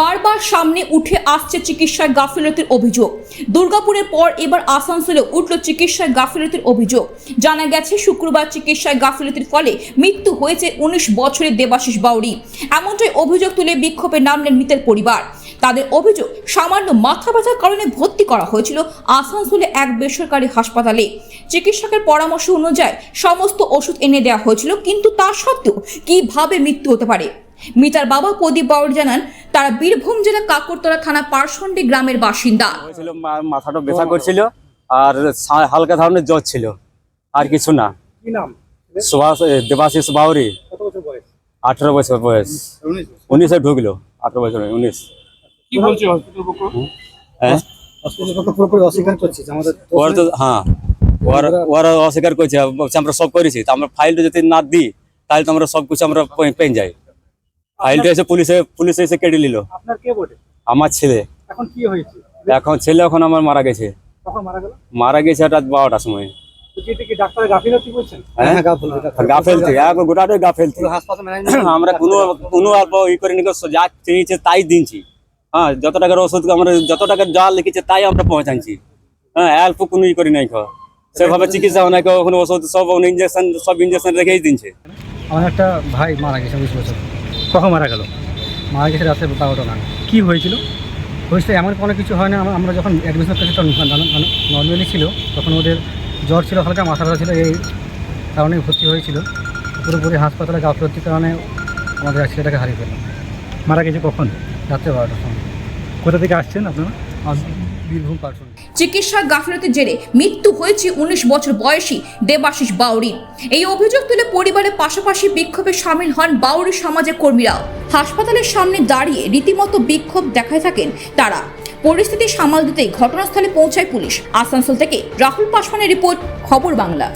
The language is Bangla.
বারবার সামনে উঠে আসছে চিকিৎসায় গাফিলতির অভিযোগ। দুর্গাপুরের পর এবার আসানসোলে উঠল চিকিৎসায় গাফিলতির অভিযোগ। জানা গেছে, শুক্রবার চিকিৎসায় গাফিলতির ফলে মৃত্যু হয়েছে উনিশ বছরের দেবাশিস বাউরি এমনটাই অভিযোগ তুলে বিক্ষোভে নামলেন মৃতের পরিবার। তাদের অভিযোগ, সামান্য মাথা ব্যথার কারণে ভর্তি করা হয়েছিল আসানসোলে এক বেসরকারি হাসপাতালে। চিকিৎসকের পরামর্শ অনুযায়ী সমস্ত ওষুধ এনে দেওয়া হয়েছিল, কিন্তু তা সত্ত্বেও কীভাবে মৃত্যু হতে পারে? মিতার বাবা প্রদীপ বাউর জানান তারা বীরভূম জেলা কাকরতলা থানা পারসন্ডি গ্রামের বাসিন্দা। হয়েছিল মা- মাথাটা ব্যথা করছিল আর সা- হালকা ধরনের জ্বর ছিল আর কিছু না। কি নাম? সুভাষ এ, দেবাশিস বাউরি কত বছর বয়স? আঠেরো বছর বয়স। উনিশে ঢুকলো আঠেরো বছর উনিশ। কি বলছে হসপিটাল পক্ষ? হ্যাঁ? হসপিটাল পক্ষ পুরোপুরি অস্বীকার করছে যে আমাদের ওরা তো হ্যাঁ ওরা ওরা অস্বীকার করছে বলছে আমরা সব করেছি তো আমরা ফাইলটা যদি না দিই তাহলে তো আমরা সব কিছু আমরা পে- পেয়ে যাই। ফাইলটা এসে পুলিশে পুলিশে এসে কেটে নিল। আপনার কে বটে? আমার ছেলে। এখন কি হয়েছে? এখন ছেলে এখন আমার মারা গেছে। কখন মারা গেল? মারা গেছে রাত বারোটার সময়। হ্যাঁ? গাফেলতি হাসপাতাল আমরা কোনো কোনো অল্প ই করিনি যা চেয়েছে তাই দিনছি। হ্যাঁ যত টাকার ওষুধ আমরা যত টাকার যা লিখেছে তাই আমরা পৌঁছাচ্ছি হ্যাঁ অল্প কোনো ই করি নাই খো সেভাবে চিকিৎসা হয় না ওখানে ওষুধ সব ইঞ্জেকশন সব ইঞ্জেকশন রেখেই দিনছে। আমার একটা ভাই মারা গেছে উনিশ বছর। কখন মারা গেল? মারা গেছে রাত্রে বারোটা না কী হয়েছিল? হয়েছে এমন কোনো কিছু হয় না। আমরা- যখন অ্যাডমিশন করেছি তখন নর্মালি ছিল। তখন ওদের জ্বর ছিল হালকা মাথা ব্যথা ছিল এই কারণে ভর্তি হয়েছিল। পুরোপুরি হাসপাতালে গাফলতির কারণে আমাদের এক ছেলেটাকে হারিয়ে ফেললাম। মারা গেছে কখন? রাত্রে বারোটার সময়। কোথা থেকে আসছেন আপনারা? বীরভূম পার্সন চিকিৎসার গাফিলতির জেরে মৃত্যু হয়েছে উনিশ বছর বয়সী দেবাশিস বাউরি। এই অভিযোগ তুলে পরিবারের পাশাপাশি বিক্ষোভে সামিল হন বাউরি সমাজের কর্মীরাও। হাসপাতালের সামনে দাঁড়িয়ে রীতিমতো বিক্ষোভ দেখায় থাকেন তারা। পরিস্থিতি সামাল দিতেই ঘটনাস্থলে পৌঁছায় পুলিশ। আসানসোল থেকে রাহুল পাসওয়ানের রিপোর্ট, খবর বাংলা।